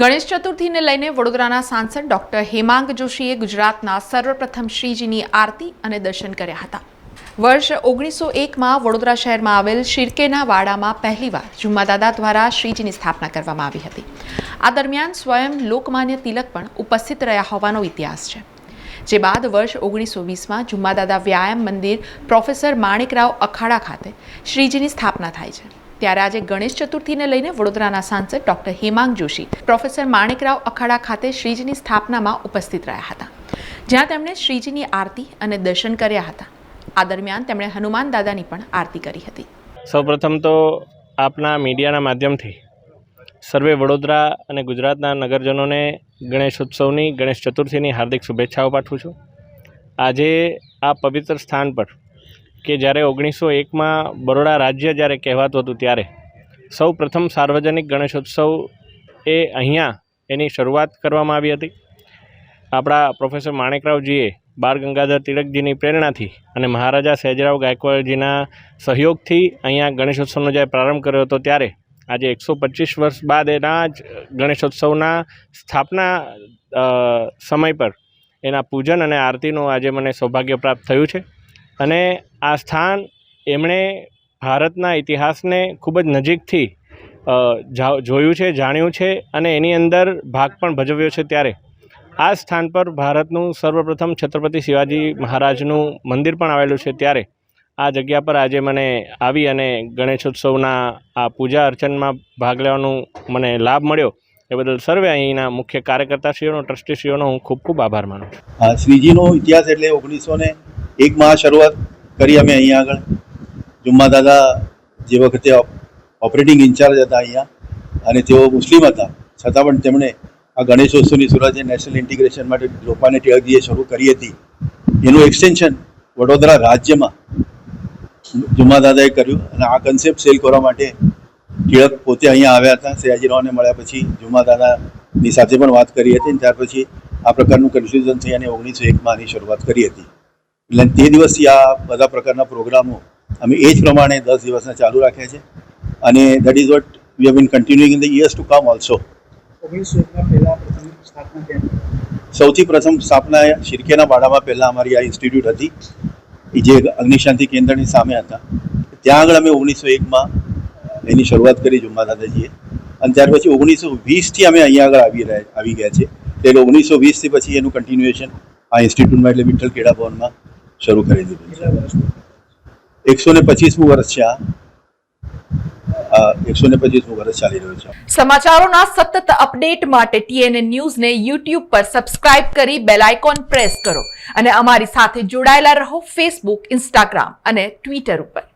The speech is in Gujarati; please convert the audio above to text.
ગણેશ ચતુર્થીને લઈને વડોદરાના સાંસદ ડોક્ટર હેમાંગ જોશીએ ગુજરાતના સર્વપ્રથમ શ્રીજીની આરતી અને દર્શન કર્યા હતા. વર્ષ ઓગણીસો એકમાં વડોદરા શહેરમાં આવેલ શિરકેના વાડામાં પહેલીવાર જુમ્માદાદા દ્વારા શ્રીજીની સ્થાપના કરવામાં આવી હતી. આ દરમિયાન સ્વયં લોકમાન્ય તિલક પણ ઉપસ્થિત રહ્યા હોવાનો ઇતિહાસ છે. જે બાદ વર્ષ ઓગણીસો વીસમાં જુમ્માદાદા વ્યાયામ મંદિર પ્રોફેસર માણેકરાવ અખાડા ખાતે શ્રીજીની સ્થાપના થાય છે. ત્યારે આજે ગણેશ ચતુર્થીને લઈને વડોદરાના સાંસદ ડોક્ટર હેમાંગ જોશી, પ્રોફેસર માણેકરાવ અખાડા ખાતે શ્રીજીની સ્થાપનામાં ઉપસ્થિત રહ્યા હતા, જ્યાં તેમણે શ્રીજીની આરતી અને દર્શન કર્યા હતા. આ દરમિયાન તેમણે હનુમાન દાદાની પણ આરતી કરી હતી. સૌપ્રથમ તો આપના મીડિયાના માધ્યમથી સર્વે વડોદરા અને ગુજરાતના નગરજનોને ગણેશ ઉત્સવની ગણેશ ચતુર્થીની હાર્દિક શુભેચ્છાઓ પાઠવું છું. આજે આ પવિત્ર સ્થાન પર કે જ્યારે ઓગણીસો એકમાં બરોડા રાજ્ય જ્યારે કહેવાતું હતું ત્યારે સૌ પ્રથમ સાર્વજનિક ગણેશોત્સવ એ અહીંયા એની શરૂઆત કરવામાં આવી હતી. આપણા પ્રોફેસર માણેકરાવજીએ બાળ ગંગાધર તિલકજીની પ્રેરણાથી અને મહારાજા સહેજરાવ ગાયકવાડજીના સહયોગથી અહીંયા ગણેશોત્સવનો જ્યારે પ્રારંભ કર્યો હતો ત્યારે આજે એકસો પચીસ વર્ષ બાદ એના જ ગણેશોત્સવના સ્થાપના સમય પર એના પૂજન અને આરતીનું આજે મને સૌભાગ્ય પ્રાપ્ત થયું છે. અને આ સ્થાન એમણે ભારતના ઇતિહાસને ખૂબ જ નજીકથી જોયું છે, જાણ્યું છે અને એની અંદર ભાગ પણ ભજવ્યો છે ત્યારે. આ સ્થાન પર ભારતનું સર્વપ્રથમ છત્રપતિ શિવાજી મહારાજનું મંદિર પણ આવેલું છે ત્યારે. આ જગ્યા પર આજે મને આવી અને ગણેશોત્સવના આ પૂજા અર્ચનમાં ભાગ લેવાનું મને લાભ મળ્યો. એ બદલ સર્વે અહીંના મુખ્ય કાર્યકર્તાશ્રીઓનો, ટ્રસ્ટીશ્રીઓનો હું ખૂબ ખૂબ આભાર માનું છું. શ્રીજીનો ઇતિહાસ એટલે ઓગણીસો એકમાં શરૂઆત કરી અમે અહીંયા આગળ. જુમ્મા દાદા જે વખતે ઓપરેટિંગ ઇન્ચાર્જ હતા અહીંયા અને તેઓ મુસ્લિમ હતા. છતાં પણ તેમણે આ ગણેશોત્સવની શરૂઆત જે નેશનલ ઇન્ટિગ્રેશન માટે લોપાને ટિળકજીએ શરૂ કરી હતી. એનું એક્સટેન્શન વડોદરા રાજ્યમાં જુમ્મા દાદાએ કર્યું અને આ કન્સેપ્ટ સેલ કરવા માટે ટિળક પોતે અહીંયા આવ્યા હતા. સયાજીરાવને મળ્યા પછી જુમ્મા દાદાની સાથે પણ વાત કરી હતી અને ત્યાર પછી આ પ્રકારનું કન્ફ્યુઝન થઈ અને ઓગણીસો એકમાં આની શરૂઆત કરી હતી. એટલે તે દિવસથી આ બધા પ્રકારના પ્રોગ્રામો અમે એ જ પ્રમાણે દસ દિવસના ચાલુ રાખ્યા છે. અને that is what we have been continuing in the years to come? Also સૌથી પ્રથમ સ્થાપના શિરકેના વાડામાં પહેલાં અમારી આ ઇન્સ્ટિટ્યૂટ હતી. એ જે અગ્નિશાંતિ કેન્દ્રની સામે હતા. ત્યાં આગળ અમે ઓગણીસો એકમાં એની શરૂઆત કરી જુમ્મા દાદાજીએ. અને ત્યાર પછી ઓગણીસો વીસથી અમે અહીંયા આગળ આવી રહ્યા આવી ગયા છે. એટલે ઓગણીસો વીસથી પછી એનું કન્ટિન્યુએશન આ ઇન્સ્ટિટ્યૂટમાં એટલે વિઠ્ઠલ ખેડા ભવનમાં શરૂ કરી દીધું છે. એકસો ને પચીસમું વર્ષ છે આ. વર્ષ છે. સમાચારોના સતત અપડેટ માટે ટીએનએ ન્યૂઝને યુટ્યુબ પર સબસ્ક્રાઇબ કરી બેલ આઇકોન પ્રેસ કરો અને અમારી સાથે જોડાયેલા રહો ફેસબુક ઇન્સ્ટાગ્રામ અને ટ્વિટર ઉપર.